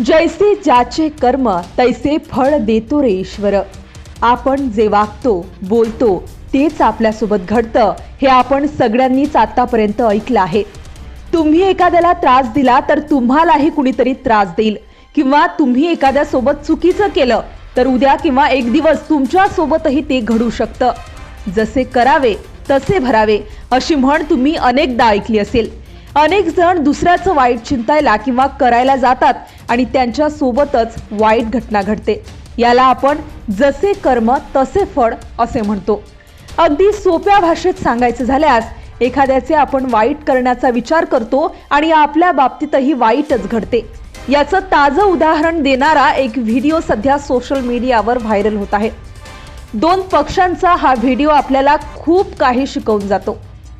जैसे ज्याचे कर्म तैसे फळ देतो रे ईश्वर. आपण जे वागतो बोलतो तेच आपल्यासोबत घडतं हे आपण सगळ्यांनीच आतापर्यंत ऐकलं आहे. तुम्ही एखाद्याला त्रास दिला तर तुम्हालाही कुणीतरी त्रास देईल. किंवा तुम्ही एखाद्या सोबत चुकीचं केलं तर उद्या किंवा एक दिवस तुमच्यासोबतही ते घडू शकतं. जसे करावे तसे भरावे अशी म्हण तुम्ही अनेकदा ऐकली असेल. अनेक जण दुसऱ्याचं वाईट चिंतायला किंवा करायला जातात आणि त्यांच्या सोबतच वाईट घटना घडते. याला आपण जसे कर्म तसे फळ असे म्हणतो. अगदी सोप्या भाषेत सांगायचं झाल्यास एखाद्याचे आपण वाईट करण्याचा विचार करतो आणि आपल्या बाबतीतही वाईटच घडते. याचं ताजं उदाहरण देणारा एक व्हिडिओ सध्या सोशल मीडियावर व्हायरल होत आहे. दोन पक्षांचा हा व्हिडिओ आपल्याला खूप काही शिकवून जातो.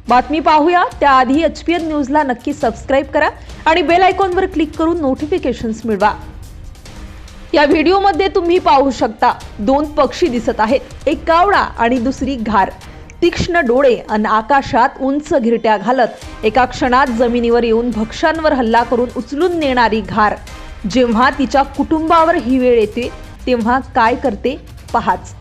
बातमी पाहूया. त्याआधी एच पी एन न्यूजला नक्की सबस्क्राईब करा आणि बेल आयकॉनवर क्लिक करून नोटिफिकेशन्स मिळवा. या व्हिडिओमध्ये तुम्ही पाहू शकता दोन पक्षी दिसत आहेत. एक कावळा आणि दुसरी घार. तीक्ष्ण डोळे आणि आकाशात उंच घिरट्या घालत एका क्षणात जमिनीवर येऊन भक्ष्यांवर हल्ला करून उचलून नेणारी घार. जेव्हा तिच्या कुटुंबावर ही वेळ येते तेव्हा काय करते? पहाच.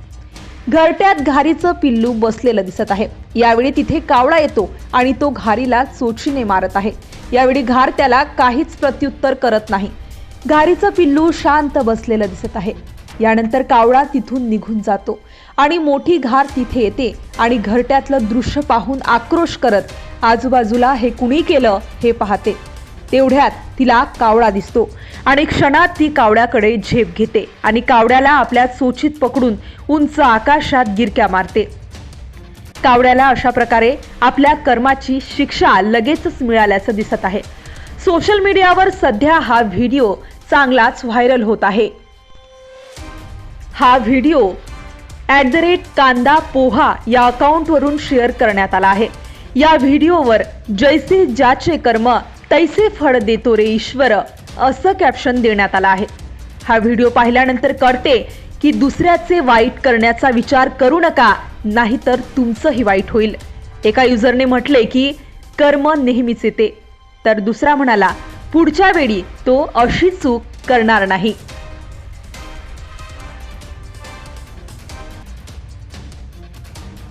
घरट्यात घारीचं पिल्लू बसलेलं दिसत आहे. यावेळी तिथे कावळा येतो आणि तो घारीला चोचीने मारत आहे. यावेळी घार त्याला काहीच प्रत्युत्तर करत नाही. घारीचं पिल्लू शांत बसलेलं दिसत आहे. यानंतर कावळा तिथून निघून जातो आणि मोठी घार तिथे येते आणि घरट्यातलं दृश्य पाहून आक्रोश करत आजूबाजूला हे कुणी केलं हे पाहते. तेवढ्यात तिला कावळा दिसतो. आणि क्षणात ती कावड्याकडे झेप घेते आणि कावड्याला आपल्या चोचीत पकडून उंच आकाशात गिरक्या मारते. कावड्याला अशा प्रकारे आपल्या कर्माची शिक्षा लगेचच मिळाल्याचं दिसत आहे. सोशल मीडियावर सध्या हा व्हिडिओ चांगलाच व्हायरल होत आहे. हा व्हिडिओ ॲट द रेट कांदा पोहा या अकाउंटवरून शेअर करण्यात आला आहे. या व्हिडिओवर जैसे ज्याचे कर्म तैसे फळ देतो रे ईश्वर असं कॅप्शन देण्यात आलं आहे. हा व्हिडिओ पाहिल्यानंतर कळते की दुसऱ्याचे वाईट करण्याचा विचार करू नका नाहीतर तुमचंही वाईट होईल. एका युजरने म्हटले की कर्म नेहमीच येते. तर दुसरा म्हणाला पुढच्या वेळी तो अशी चूक करणार नाही.